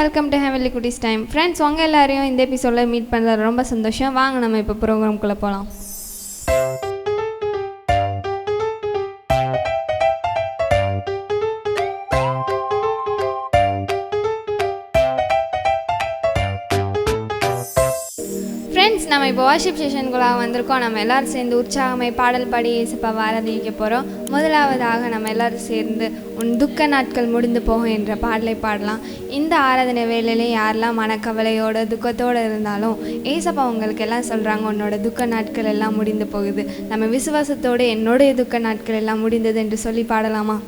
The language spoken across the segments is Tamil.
Welcome to heavenly Kutties time friends உங்கள் எல்லாரையும் இந்த எபிசோடில் மீட் பண்ணுறது ரொம்ப சந்தோஷம். வாங்க நம்ம இப்போ ப்ரோக்ராம்குள்ளே போகலாம் ஃப்ரெண்ட்ஸ் நம்ம இப்போ வாஷிப் செஷனுக்குள்ளாக வந்திருக்கோம். நம்ம எல்லாரும் சேர்ந்து உற்சாகமாய் பாடல் பாடி இசப்பாக ஆராதிக்க போகிறோம் முதலாவதாக நம்ம எல்லாரும் சேர்ந்து உன் துக்க நாட்கள் முடிந்து போகும் என்ற பாடலை பாடலாம். இந்த ஆராதனை வேலையில யாரெல்லாம் மனக்கவலையோட துக்கத்தோடு இருந்தாலும் ஏசப்பா உங்களுக்கு எல்லாம் சொல்கிறாங்க உன்னோட துக்க நாட்கள் எல்லாம் முடிந்து போகுது. நம்ம விசுவாசத்தோடு என்னுடைய துக்க நாட்கள் எல்லாம் முடிந்தது என்று சொல்லி பாடலாமா?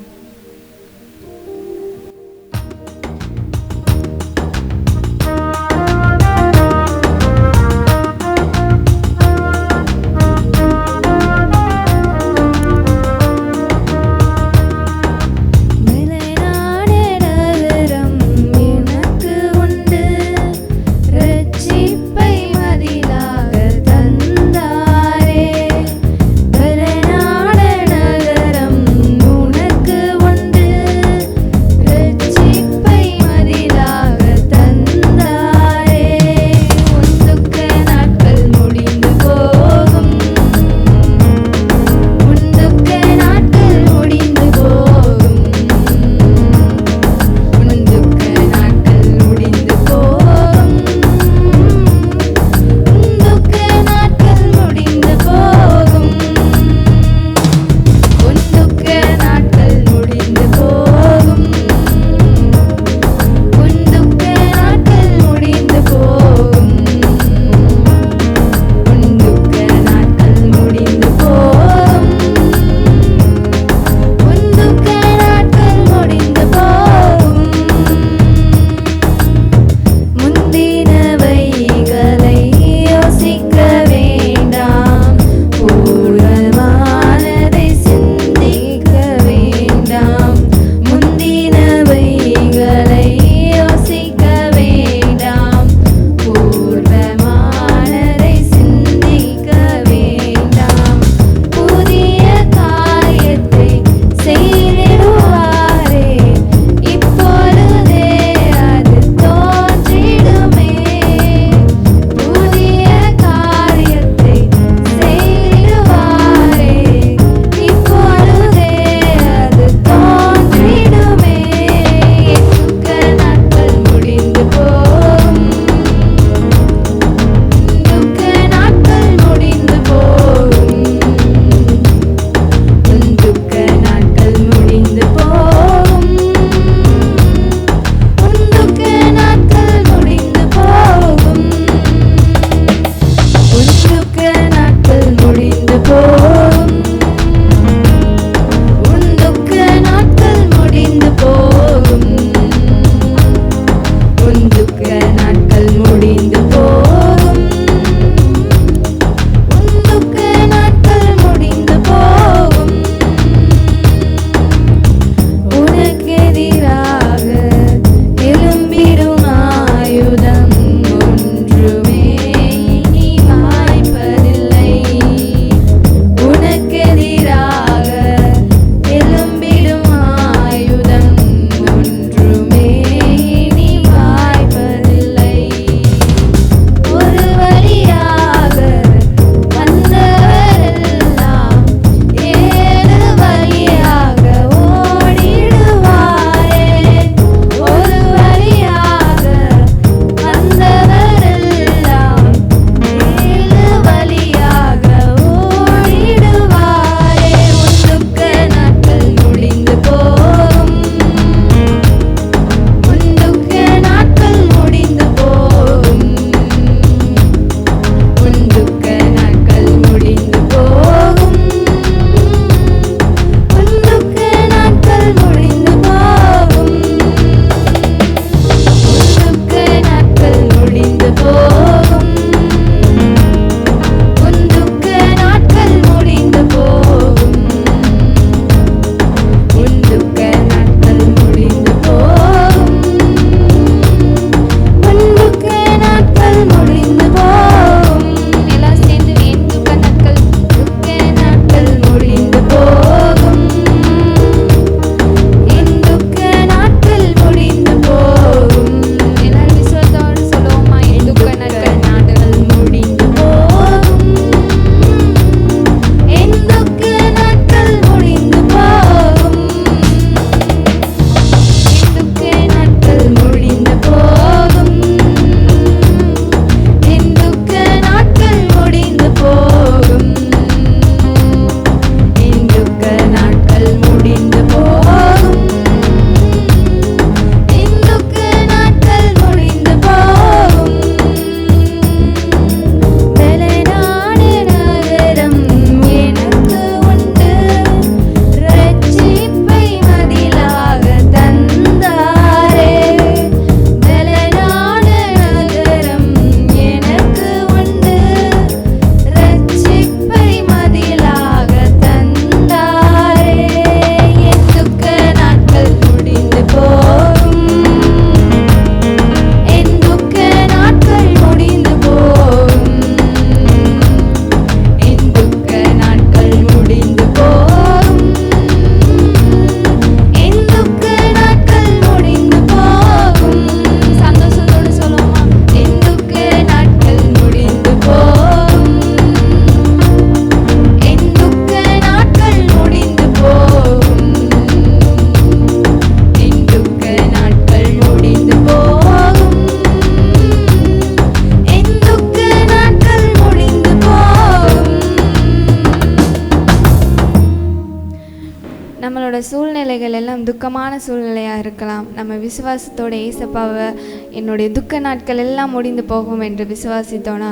துக்கமான சூழ்நிலையாக இருக்கலாம். நம்ம விசுவாசத்தோட ஏசப்பாவை என்னுடைய துக்க நாட்கள் எல்லாம் முடிந்து போகும் என்று விசுவாசித்தோன்னா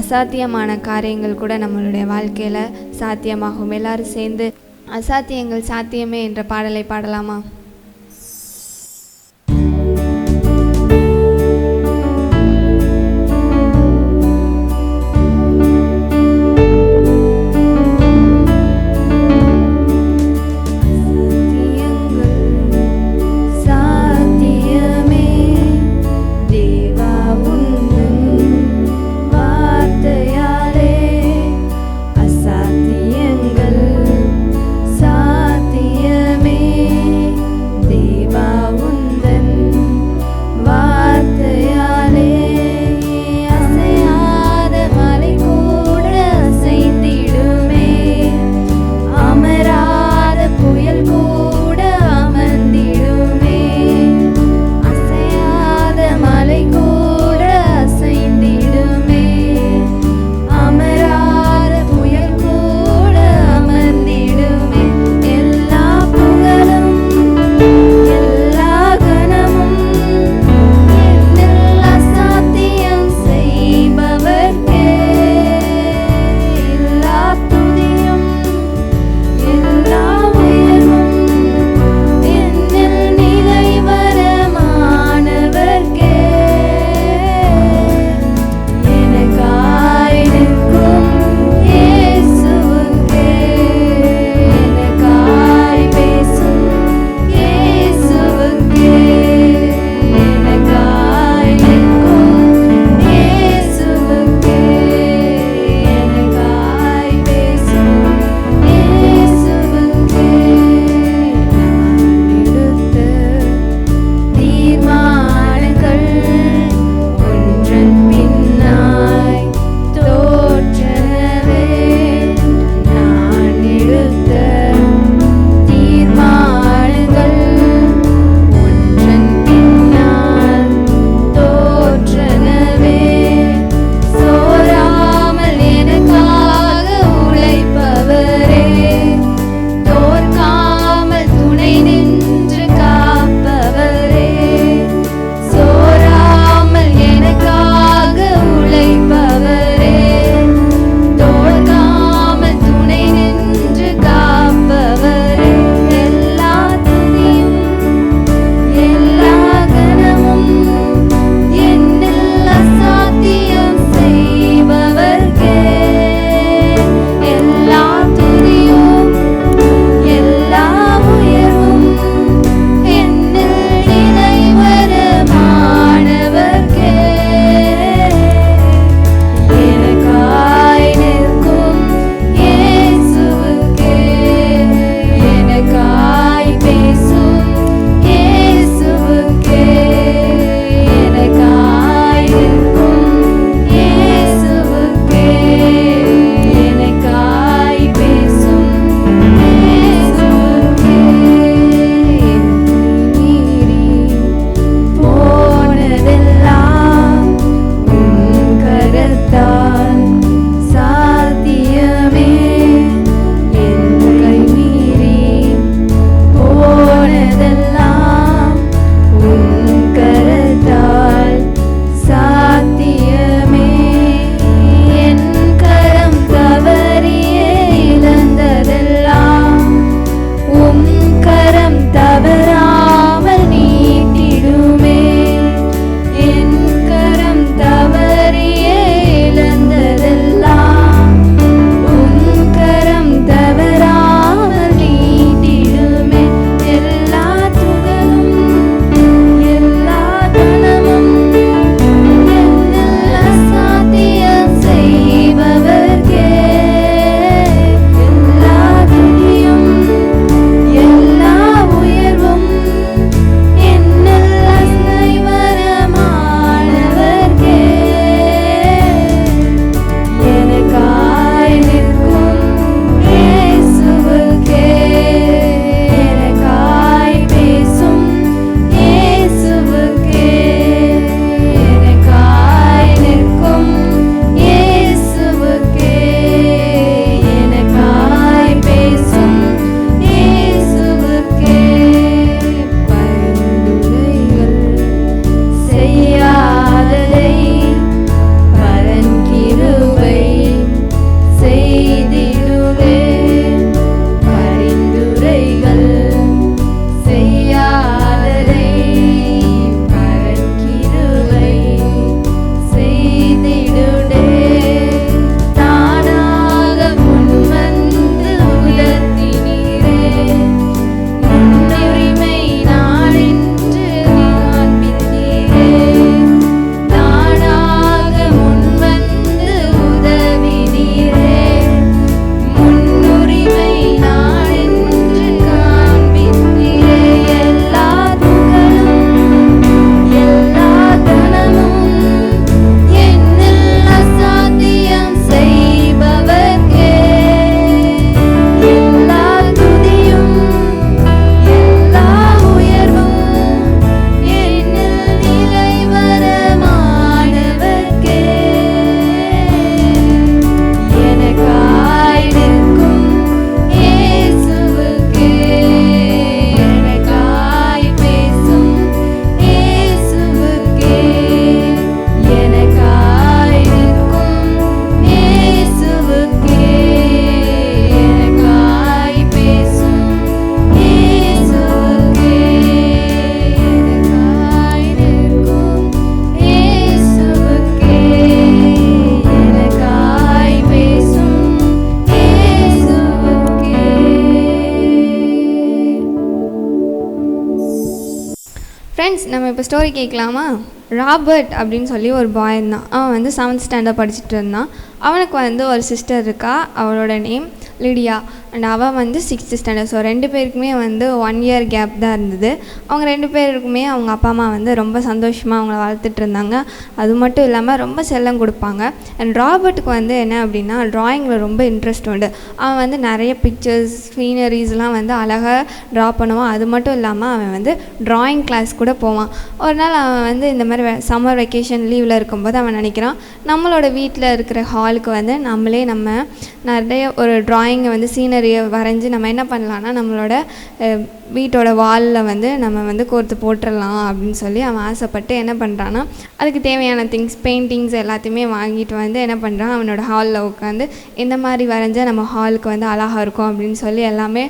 அசாத்தியமான காரியங்கள் கூட நம்மளுடைய வாழ்க்கையில் சாத்தியமாகும். எல்லாரும் சேர்ந்து அசாத்தியங்கள் சாத்தியமே என்ற பாடலை பாடலாமா? ஸ்டோரி கேட்கலாமா? ராபர்ட் அப்படின்னு சொல்லி ஒரு பாய் இருந்தான். அவன் வந்து செவன்த் ஸ்டாண்டர்ட் படிச்சுட்டு இருந்தான். அவனுக்கு வந்து ஒரு சிஸ்டர் இருக்கா? அவளோட நேம் லிடியா. அண்ட் அவள் வந்து சிக்ஸ்த்து ஸ்டாண்டர்ட் ஸோ ரெண்டு பேருக்குமே வந்து ஒன் இயர் கேப் தான் இருந்தது. அவங்க ரெண்டு பேருக்குமே அவங்க அப்பா அம்மா வந்து ரொம்ப சந்தோஷமாக அவங்கள வளர்த்துட்டு இருந்தாங்க. அது மட்டும் இல்லாமல் ரொம்ப செல்லம் கொடுப்பாங்க. அண்ட் ராபர்ட்டுக்கு வந்து என்ன அப்படின்னா ட்ராயிங்கில் ரொம்ப இன்ட்ரெஸ்ட் உண்டு. அவன் வந்து நிறைய பிக்சர்ஸ் சீனரிஸ்லாம் வந்து அழகாக ட்ரா பண்ணுவான். அது மட்டும் இல்லாமல் அவன் வந்து ட்ராயிங் கிளாஸ் கூட போவான். ஒரு நாள் அவன் வந்து இந்த மாதிரி சம்மர் வெக்கேஷன் லீவில் இருக்கும்போது அவன் நினைக்கிறான் நம்மளோட வீட்டில் இருக்கிற ஹாலுக்கு வந்து நம்மளே நம்ம நிறைய ஒரு ட்ராயிங்கை வந்து சீனரியை வரைஞ்சி நம்ம என்ன பண்ணலான்னா நம்மளோட வீட்டோட வாலில் வந்து நம்ம வந்து கோர்த்து போட்டுடலாம் அப்படின்னு சொல்லி அவன் ஆசைப்பட்டு என்ன பண்ணுறான்னா அதுக்கு தேவையான திங்ஸ் பெயிண்டிங்ஸ் எல்லாத்தையுமே வாங்கிட்டு வந்து என்ன பண்ணுறான் அவனோட ஹாலில் உட்காந்து இந்த மாதிரி வரைஞ்சால் நம்ம ஹாலுக்கு வந்து அழகாக இருக்கும் அப்படின்னு சொல்லி எல்லாமே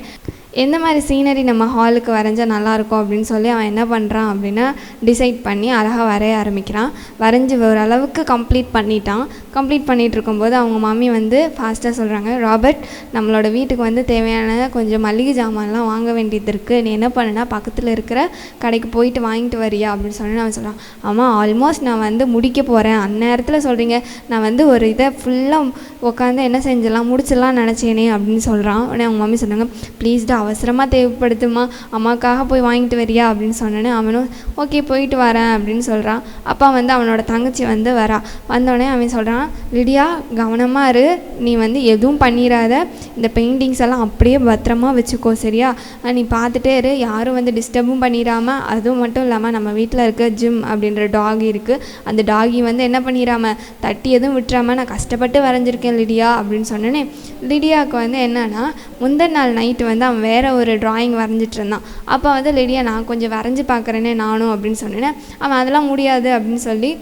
எந்த மாதிரி சீனரி நம்ம ஹாலுக்கு வரைஞ்சால் நல்லாயிருக்கும் அப்படின்னு சொல்லி அவன் என்ன பண்ணுறான் அப்படின்னா டிசைட் பண்ணி அழகாக வரைய ஆரம்பிக்கிறான். வரைஞ்சி ஓரளவுக்கு கம்ப்ளீட் பண்ணிட்டான். கம்ப்ளீட் பண்ணிகிட்டு இருக்கும்போது அவங்க மம்மி வந்து ஃபாஸ்ட்டாக சொல்கிறாங்க ராபர்ட் நம்மளோட வீட்டுக்கு வந்து தேவையான கொஞ்சம் மளிகை ஜாமான்லாம் வாங்க வேண்டியது இருக்குது நீ என்ன பண்ணுனா பக்கத்தில் இருக்கிற கடைக்கு போயிட்டு வாங்கிட்டு வரியா? அப்படின்னு சொல்லி அவன் சொல்கிறான் அம்மா ஆல்மோஸ்ட் நான் வந்து முடிக்க போகிறேன் அந்நேரத்தில் சொல்கிறீங்க நான் வந்து ஒரு இதை ஃபுல்லாக உட்காந்து என்ன செஞ்சிடலாம் முடிச்சிடலாம் நினச்சேனே அப்படின்னு சொல்கிறான் உடனே அவங்க மம்மி சொன்னாங்க ப்ளீஸ்டா அவசரமாக தேவைப்படுதுமா? அம்மாக்காக போய் வாங்கிட்டு வரியா? அப்படின்னு சொன்னோன்னே அவனும் ஓகே போயிட்டு வரேன் அப்படின்னு சொல்கிறான் அப்பா வந்து அவனோட தங்கச்சி வந்து வரா. வந்தோடனே அவன் சொல்கிறான் லிடியா கவனமாக இரு. நீ வந்து எதுவும் பண்ணிடாத இந்த பெயிண்டிங்ஸ் எல்லாம் அப்படியே பத்திரமா வச்சுக்கோ சரியா? நீ பார்த்துட்டே இரு. யாரும் வந்து டிஸ்டர்பும் பண்ணிடாம அதுவும் மட்டும் இல்லாமல் நம்ம வீட்டில் இருக்க ஜிம் அப்படின்ற டாகி இருக்குது அந்த டாகி வந்து என்ன பண்ணிடாமல் தட்டி எதுவும் விட்டுறாம நான் கஷ்டப்பட்டு வரைஞ்சிருக்கேன் லிடியா அப்படின்னு சொன்னோன்னே லிடியாவுக்கு வந்து என்னன்னா முந்தின நாள் நைட்டு வந்து அவன் வேற ஒரு டிராயிங் வரைஞ்சிட்ருந்தான் அப்போ வந்து லிடியா நான் கொஞ்சம் வரைஞ்சி பார்க்குறேனே நானும் அப்படின்னு சொன்னேன். அவன் அதெல்லாம் முடியாது அப்படின்னு சொல்லி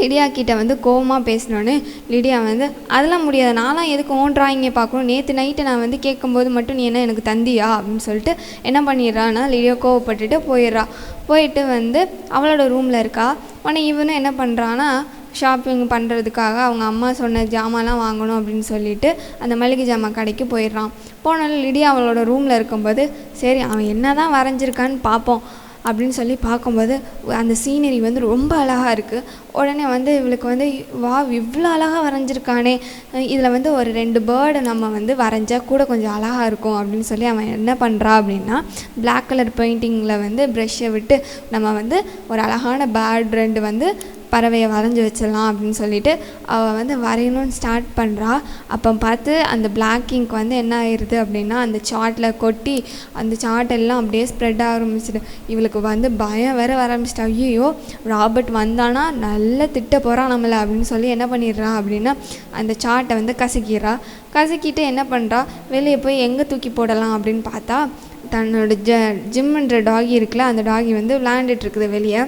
லிடியா கிட்டே வந்து கோவமாக பேசினோன்னு லிடியா வந்து அதெல்லாம் முடியாது. நான்லாம் எதுக்கு ஓன் ட்ராயிங்கை பார்க்கணும்? நேற்று நைட்டு நான் வந்து கேட்கும்போது மட்டும் நீ என்ன எனக்கு தந்தியா? அப்படின்னு சொல்லிட்டு என்ன பண்ணிடுறான்னா லிடியா கோவப்பட்டுட்டு போயிடுறா. போயிட்டு வந்து அவளோட ரூமில் இருக்கா? உடனே இவனும் என்ன பண்ணுறான்னா ஷாப்பிங் பண்ணுறதுக்காக அவங்க அம்மா சொன்ன ஜாமான்லாம் வாங்கணும் அப்படின்னு சொல்லிட்டு அந்த மளிகை ஜாமான் கடைக்கு போயிடுறான். போனாலும் லிடியா அவளோட ரூமில் இருக்கும்போது சரி அவன் என்ன தான் வரைஞ்சிருக்கான்னு பார்ப்போம். அப்படின்னு சொல்லி பார்க்கும்போது அந்த சீனரி வந்து ரொம்ப அழகாக இருக்குது உடனே வந்து இவளுக்கு வந்து வா இவ்வளோ அழகாக வரைஞ்சிருக்கானே. இதில் வந்து ஒரு ரெண்டு பேர்டை நம்ம வந்து வரைஞ்சா கூட கொஞ்சம் அழகாக இருக்கும். அப்படின்னு சொல்லி அவன் என்ன பண்ணுறா அப்படின்னா பிளாக் கலர் பெயிண்டிங்கில் வந்து ப்ரெஷ்ஷை விட்டு நம்ம வந்து ஒரு அழகான பேர்ட் ரெண்டு வந்து பறவையை வரைஞ்சி வச்சிடலாம் அப்படின்னு சொல்லிட்டு அவள் வந்து வரையணும்னு ஸ்டார்ட் பண்ணுறா அப்போ பார்த்து அந்த பிளாக் இங்க் வந்து என்ன ஆயிடுது அப்படின்னா அந்த சார்ட்டில் கொட்டி அந்த சார்ட் எல்லாம் அப்படியே ஸ்ப்ரெட் ஆரம்பிச்சிடு இவளுக்கு வந்து பயம் வேற வர ஆரம்பிச்சிட்டா ஐயோ ராபர்ட் வந்தானா? நல்லா திட்ட போகிறான் நம்மளை அப்படின்னு சொல்லி என்ன பண்ணிடுறா அப்படின்னா அந்த சார்ட்டை வந்து கசக்கிடுறா. கசக்கிட்டு என்ன பண்ணுறா வெளியே போய் எங்கே தூக்கி போடலாம் அப்படின்னு பார்த்தா தன்னோட ஜ ஜிம்ன்ற டாகி இருக்குல்ல அந்த டாகி வந்து விளையாண்டுட்டு இருக்குது வெளியே.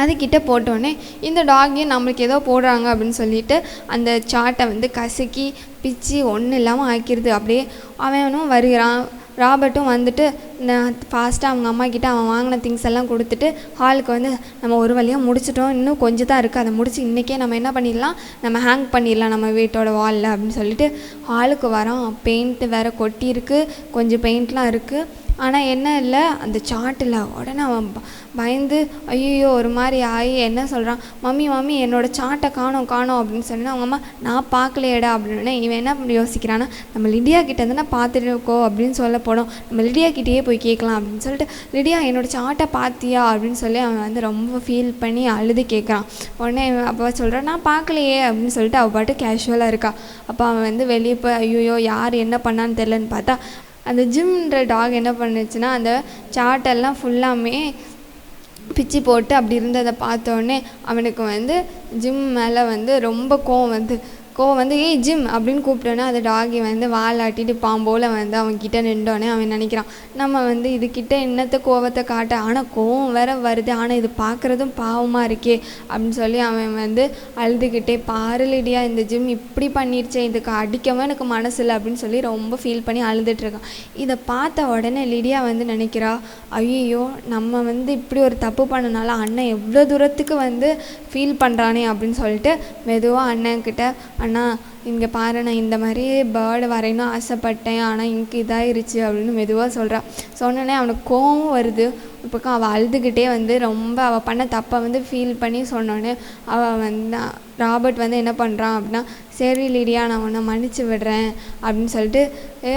அதுக்கிட்ட போட்டோன்னே இந்த டாகையும் நம்மளுக்கு ஏதோ போடுறாங்க? அப்படின்னு சொல்லிட்டு அந்த சாட்டை வந்து கசக்கி பிச்சு ஒன்றும் இல்லாமல் ஆக்கிடுது அப்படியே அவனும் வருகிறான். ராபர்ட்டும் வந்துட்டு நான் ஃபாஸ்ட்டாக அவங்க அம்மா கிட்ட அவன் வாங்கின திங்ஸ் எல்லாம் கொடுத்துட்டு ஹாலுக்கு வந்து நம்ம ஒரு வழியாக முடிச்சிட்டோம். இன்னும் கொஞ்சம் தான் இருக்குது அதை முடிச்சு இன்றைக்கே நம்ம என்ன பண்ணிடலாம்? நம்ம ஹேங் பண்ணிடலாம் நம்ம வீட்டோட வாலில் அப்படின்னு சொல்லிட்டு ஹாலுக்கு வரோம் பெயிண்ட்டு வேறு கொட்டி இருக்குது கொஞ்சம் பெயிண்ட்லாம் இருக்குது ஆனால் என்ன இல்லை அந்த சாட்டில் உடனே அவன் ப- பயந்து ஐயோ ஒரு மாதிரி ஆகி என்ன சொல்கிறான் மம்மி மம்மி என்னோடய சாட்டை காணோம் காணோம் அப்படின்னு சொன்னா அவங்க அம்மா நான் பார்க்கலையேடா அப்படின்னு இவன் என்ன பண்ணி யோசிக்கிறான்னா நம்ம லிடியா கிட்ட தானே பார்த்துட்டு இருக்கோ அப்படின்னு சொல்ல போனோம். நம்ம லிடியா கிட்டேயே போய் கேட்கலாம் அப்படின்னு சொல்லிட்டு லிடியா என்னோட சாட்டை பார்த்தியா? அப்படின்னு சொல்லி அவன் வந்து ரொம்ப ஃபீல் பண்ணி அழுது கேட்குறான். உடனே இவன் அப்போ சொல்கிறான் நான் பார்க்கலையே அப்படின்னு சொல்லிட்டு அவள் பாட்டு கேஷுவலாக இருக்கா. அப்போ அவன் வந்து வெளியே போய் ஐயோ யார் என்ன பண்ணான்னு தெரிலன்னு பார்த்தா அந்த ஜிம்ன்ற டாக் என்ன பண்ணுச்சுன்னா அந்த சாட்டெல்லாம் ஃபுல்லாமே பிச்சு போட்டு அப்படி இருந்ததை பார்த்தோன்னே அவனுக்கு வந்து ஜிம் மேலே வந்து ரொம்ப கோவம் வந்து கோவம் வந்து ஏய் ஜிம் அப்படின்னு கூப்பிட்டோன்னே அந்த டாகி வந்து வாலாட்டிட்டு பாம்போல் வந்து அவன் கிட்ட நின்றோடனே அவன் நினைக்கிறான். நம்ம வந்து இதுக்கிட்ட என்னத்த கோவத்தை காட்ட ஆனால் கோவம் வேற வருது. ஆனால் இது பார்க்குறதும் பாவமாக இருக்கே அப்படின்னு சொல்லி அவன் வந்து அழுதுகிட்டே பாருலடியா இந்த ஜிம் இப்படி பண்ணிடுச்சே இதுக்கு அடிக்கவும் எனக்கு மனசு இல்லை அப்படின்னு சொல்லி ரொம்ப ஃபீல் பண்ணி அழுதுட்டு இருக்கான். இதை பார்த்த உடனே லிடியா வந்து நினைக்கிறா ஐயோ நம்ம வந்து இப்படி ஒரு தப்பு பண்ணனால அண்ணன் எவ்வளோ தூரத்துக்கு வந்து ஃபீல் பண்ணுறானே அப்படின்னு சொல்லிட்டு மெதுவாக அண்ணன்கிட்ட 那 இங்கே பாரு நான் இந்த மாதிரி பேர்டு வரையணும் ஆசைப்பட்டேன். ஆனால் இங்கு இதாகிருச்சு அப்படின்னு மெதுவாக சொல்கிறா சொன்னோடனே அவனுக்கு கோவம் வருது. ஒரு பக்கம் அவள் அழுதுகிட்டே வந்து ரொம்ப அவள் பண்ண தப்பை வந்து ஃபீல் பண்ணி சொன்னோடனே அவள் வந்து ராபர்ட் வந்து என்ன பண்ணுறான் அப்படின்னா சரி லிடியா நான் உன்னை மன்னிச்சு விடுறேன். அப்படின்னு சொல்லிட்டு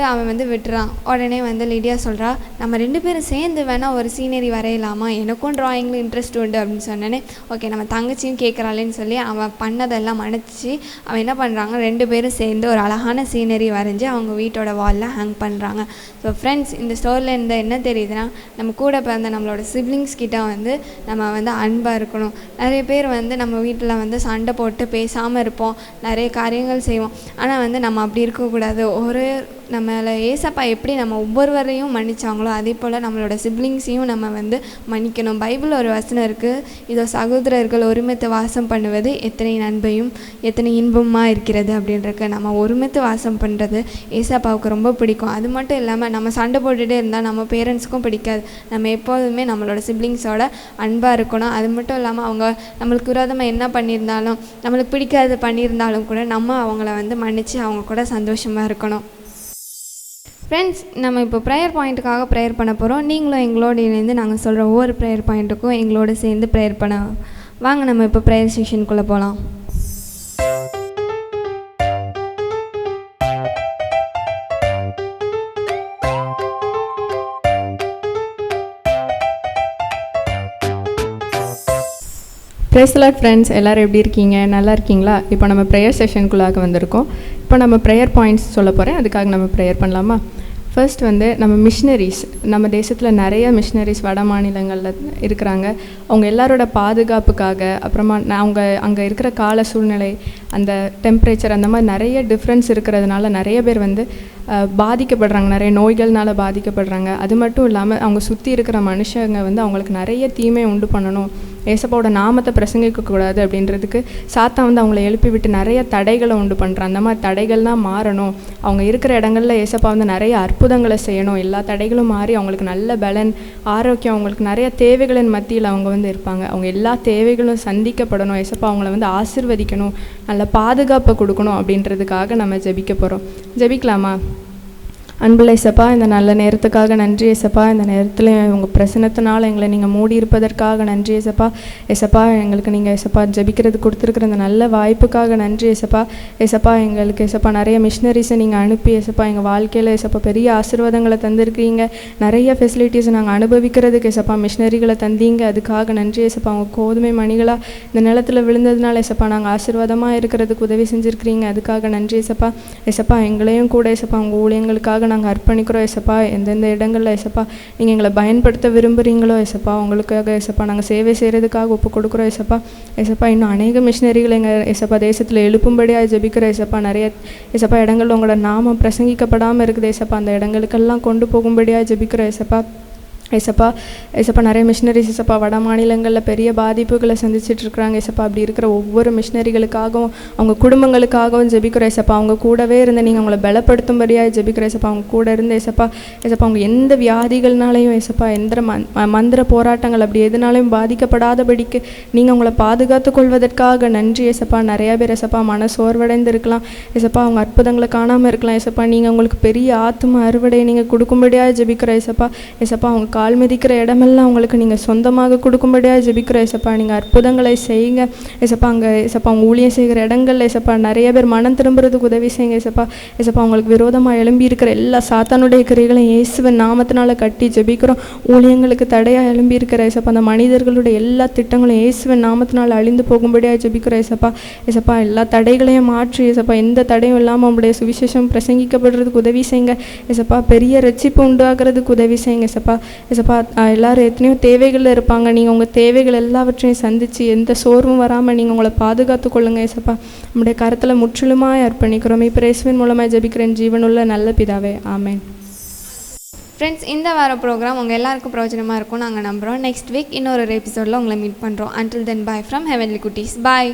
அவன் வந்து விட்டுறான். உடனே வந்து லிடியா சொல்கிறா நம்ம ரெண்டு பேரும் சேர்ந்து வேணால் ஒரு சீனரி வரையலாமா? எனக்கும் ட்ராயிங்கில் இன்ட்ரெஸ்ட் உண்டு. அப்படின்னு சொன்னோன்னே ஓகே நம்ம தங்கச்சியும் கேட்குறாளேன்னு சொல்லி அவன் பண்ணதெல்லாம் மன்னிச்சு அவன் என்ன பண்ணுறாங்க ரெண்டு பேரும் சேர்ந்து ஒரு அழகான சீனரி வரைஞ்சி அவங்க வீட்டோட வாலில் ஹேங் பண்ணுறாங்க ஸோ ஃப்ரெண்ட்ஸ் இந்த ஸ்டோரியில் என்ன தெரியுதுன்னா நம்ம கூட பிறந்த நம்மளோட சிப்ளிங்ஸ் கிட்ட வந்து நம்ம வந்து அன்பாக இருக்கணும். நிறைய பேர் வந்து நம்ம வீட்டில் வந்து சண்டை போட்டு பேசாமல் இருப்போம். நிறைய காரியங்கள் செய்வோம். ஆனால் வந்து நம்ம அப்படி இருக்கக்கூடாது. ஒரு நம்மளை ஏசப்பா எப்படி நம்ம ஒவ்வொருவரையும் மன்னிச்சாங்களோ அதே போல் நம்மளோட சிப்ளிங்ஸையும் நம்ம வந்து மன்னிக்கணும். பைபிள் ஒரு வசனம் இருக்குது இதோ சகோதரர்கள் ஒருமித்து வாசம் பண்ணுவது எத்தனை நண்பையும் எத்தனை இன்பமாக இருக்கிறது அப்படின்றக்க நம்ம ஒருமித்து வாசம் பண்ணுறது ஏசப்பாவுக்கு ரொம்ப பிடிக்கும். அது மட்டும் இல்லாமல் நம்ம சண்டை போட்டுகிட்டே இருந்தால் நம்ம பேரண்ட்ஸ்க்கும் பிடிக்காது. நம்ம எப்போதுமே நம்மளோட சிப்ளிங்ஸோட அன்பாக இருக்கணும். அது மட்டும் இல்லாமல் அவங்க நம்மளுக்கு விரோதமாக என்ன பண்ணியிருந்தாலும் நம்மளுக்கு பிடிக்காது பண்ணியிருந்தாலும் கூட நம்ம அவங்கள வந்து மன்னித்து அவங்க கூட சந்தோஷமாக இருக்கணும். ஃப்ரெண்ட்ஸ் நம்ம இப்போ ப்ரேயர் பாயிண்ட்டுக்காக ப்ரேயர் பண்ண போகிறோம் நீங்களும் எங்களோட இணைந்து நாங்கள் சொல்கிற ஒவ்வொரு ப்ரேயர் பாயிண்ட்டுக்கும் எங்களோட சேர்ந்து ப்ரேயர் பண்ண வாங்க நம்ம இப்போ ப்ரேயர் செஷனுக்குள்ளே போகலாம் ப்ரைஸ்லாட் ஃப்ரெண்ட்ஸ் எல்லோரும் எப்படி இருக்கீங்க? நல்லா இருக்கீங்களா? இப்போ நம்ம ப்ரேயர் செஷனுக்குள்ளாக வந்திருக்கோம். இப்போ நம்ம ப்ரேயர் பாயிண்ட்ஸ் சொல்ல போகிறேன் அதுக்காக நம்ம ப்ரேயர் பண்ணலாமா? ஃபர்ஸ்ட் வந்து நம்ம மிஷினரிஸ் நம்ம தேசத்தில் நிறைய மிஷினரிஸ் வட மாநிலங்களில் இருக்கிறாங்க. அவங்க எல்லாரோட பாதுகாப்புக்காக அப்புறமா நான் அவங்க அங்கே இருக்கிற கால சூழ்நிலை அந்த டெம்பரேச்சர் அந்த மாதிரி நிறைய டிஃப்ரென்ஸ் இருக்கிறதுனால நிறைய பேர் வந்து பாதிக்கப்படுறாங்க. நிறைய நோய்கள்னால் பாதிக்கப்படுறாங்க. அது மட்டும் இல்லாமல் அவங்க சுற்றி இருக்கிற மனுஷங்க வந்து அவங்களுக்கு நிறைய தீமை உண்டு பண்ணணும். ஏசப்பாவோட நாமத்தை பிரசங்கிக்கக்கூடாது அப்படின்றதுக்கு சாத்தா வந்து அவங்கள எழுப்பி விட்டு நிறைய தடைகளை உண்டு பண்ணுறான் அந்த மாதிரி தடைகள்லாம் மாறணும். அவங்க இருக்கிற இடங்களில் ஏசப்பா வந்து நிறைய அற்புதங்களை செய்யணும். எல்லா தடைகளும் மாறி அவங்களுக்கு நல்ல பலன் ஆரோக்கியம் அவங்களுக்கு நிறைய தேவைகளின் மத்தியில் அவங்க வந்து இருப்பாங்க. அவங்க எல்லா தேவைகளும் சந்திக்கப்படணும். ஏசப்பா அவங்கள வந்து ஆசிர்வதிக்கணும். நல்ல பாதுகாப்பை கொடுக்கணும் அப்படின்றதுக்காக நம்ம ஜெபிக்க போகிறோம் ஜெபிக்கலாமா? அன்புள்ள இசப்பா இந்த நல்ல நேரத்துக்காக நன்றி இசப்பா இந்த நேரத்தில் உங்கள் பிரசனத்தினால் எங்களை நீங்கள் மூடி இருப்பதற்காக நன்றி இசப்பா இசப்பா எங்களுக்கு நீங்கள் இசப்பா ஜெபிக்கிறது கொடுத்துருக்குற இந்த நல்ல வாய்ப்புக்காக நன்றி இசப்பா இசப்பா எங்களுக்கு இசப்பா நிறைய மிஷினரிஸை நீங்கள் அனுப்பி இசப்பா எங்கள் வாழ்க்கையில் இசப்பா பெரிய ஆசீர்வாதங்களை தந்திருக்கீங்க நிறைய ஃபெசிலிட்டிஸை நாங்கள் அனுபவிக்கிறதுக்கு இசப்பா மிஷினரிகளை தந்தீங்க. அதுக்காக நன்றி இசப்பா அவங்க கோதுமை மணிகளாக இந்த நிலத்தில் விழுந்ததுனால இசப்பா நாங்கள் ஆசீர்வாதமாக இருக்கிறதுக்கு உதவி செஞ்சுருக்கிறீங்க. அதுக்காக நன்றி இசப்பா இசப்பா எங்களையும் கூட இசப்பா உங்கள் ஊழியங்களுக்காக நாங்கள் அர்ப்பணிக்கிறோம் எசப்பா எந்தெந்த இடங்களில் எசப்பா நீங்கள் எங்களை பயன்படுத்த விரும்புகிறீங்களோ எசப்பா உங்களுக்காக எசப்பா நாங்கள் சேவை செய்கிறதுக்காக ஒப்பு கொடுக்குறோம் எசப்பா எசப்பா இன்னும் அநேக மிஷினரிகளை எங்கள் எசப்பா தேசத்தில் எழுப்பும்படியாக ஜெபிக்கிற எசப்பா நிறைய எசப்பா இடங்கள்ல உங்களோட நாமம் பிரசங்கிக்கப்படாமல் இருக்குது எசப்பா அந்த இடங்களுக்கெல்லாம் கொண்டு போகும்படியாக ஜெபிக்கிற எசப்பா ஏசப்பா ஏசப்பா நிறைய மிஷினரிஸ் ஏசப்பா வட மாநிலங்களில் பெரிய பாதிப்புகளை சந்திச்சுட்டு இருக்கிறாங்க ஏசப்பா. அப்படி இருக்கிற ஒவ்வொரு மிஷினரிகளுக்காகவும் அவங்க குடும்பங்களுக்காகவும் ஜெபிக்கிற ஏசப்பா. அவங்க கூடவே இருந்து நீங்கள் அவங்கள பலப்படுத்தும்படியாக ஜெபிக்கிற ஏசப்பா. அவங்க கூட இருந்து ஏசப்பா ஏசப்பா அவங்க எந்த வியாதிகள்னாலையும் ஏசப்பா எந்த மந்திர போராட்டங்கள் அப்படி எதுனாலையும் பாதிக்கப்படாதபடிக்கு நீங்கள் அவங்கள பாதுகாத்து கொள்வதற்காக நன்றி ஏசப்பா. நிறைய பேர் ஏசப்பா மன சோர்வடைந்து இருக்கலாம் ஏசப்பா அவங்க அற்புதங்களை காணாமல் இருக்கலாம். ஏசப்பா நீங்கள் அவங்களுக்கு பெரிய ஆத்ம அறுவடையை நீங்கள் கொடுக்கும்படியாக ஜெபிக்கிற ஏசப்பா. ஏசப்பா அவங்க கால் மிதிக்கிற இடமெல்லாம் அவங்களுக்கு நீங்கள் சொந்தமாக கொடுக்கும்படியாக ஜெபிக்கிறோம் ஏசப்பா. நீங்கள் அற்புதங்களை செய்யுங்க. ஏசப்பா அங்கே ஏசப்பா அவங்க ஊழியம் செய்கிற இடங்கள்ல ஏசப்பா நிறைய பேர் மனம் திரும்புறதுக்கு உதவி செய்யுங்க ஏசப்பா. ஏசப்பா அவங்களுக்கு விரோதமாக எழும்பி இருக்கிற எல்லா சாத்தானுடைய கிரைகளையும் இயேசுவின் நாமத்தினால கட்டி ஜெபிக்கிறோம். ஊழியங்களுக்கு தடையாக எழும்பி இருக்கிற ஏசப்பா அந்த மனிதர்களுடைய எல்லா திட்டங்களும் இயேசுவின் நாமத்தினால் அழிந்து போகும்படியாக ஜெபிக்கிறோம் ஏசப்பா. ஏசப்பா எல்லா தடைகளையும் மாற்றி ஏசப்பா எந்த தடையும் இல்லாமல் உங்களுடைய சுவிசேஷம் பிரசங்கிக்கப்படுறதுக்கு உதவி செய்யுங்க. ஏசப்பா பெரிய ரட்சிப்பு உண்டாகிறதுக்கு உதவி செய்யுங்க ஏசப்பா. ஏசப்பா எல்லோரும் எத்தனையோ தேவைகளில் இருப்பாங்க. நீங்கள் உங்கள் தேவைகள் எல்லாவற்றையும் சந்தித்து எந்த சோர்வும் வராமல் நீங்கள் உங்களை பாதுகாத்து கொள்ளுங்கள் ஏசப்பா நம்முடைய கருத்தில் முற்றிலுமாக அர்ப்பணிக்கிறோம். இப்போ ரேசுவின் மூலமாக ஜபிக்கிறேன். ஜீவனுள்ள நல்ல பிதாவே. ஆமேன். ஃப்ரெண்ட்ஸ் இந்த வார ப்ரோக்ராம் உங்கள் எல்லாருக்கும் பிரயோஜனமாக இருக்கும் நாங்கள் நம்புகிறோம் நெக்ஸ்ட் வீக் இன்னொரு எபிசோடில் உங்களை மீட் பண்ணுறோம் until then bye from heavenly Kutties bye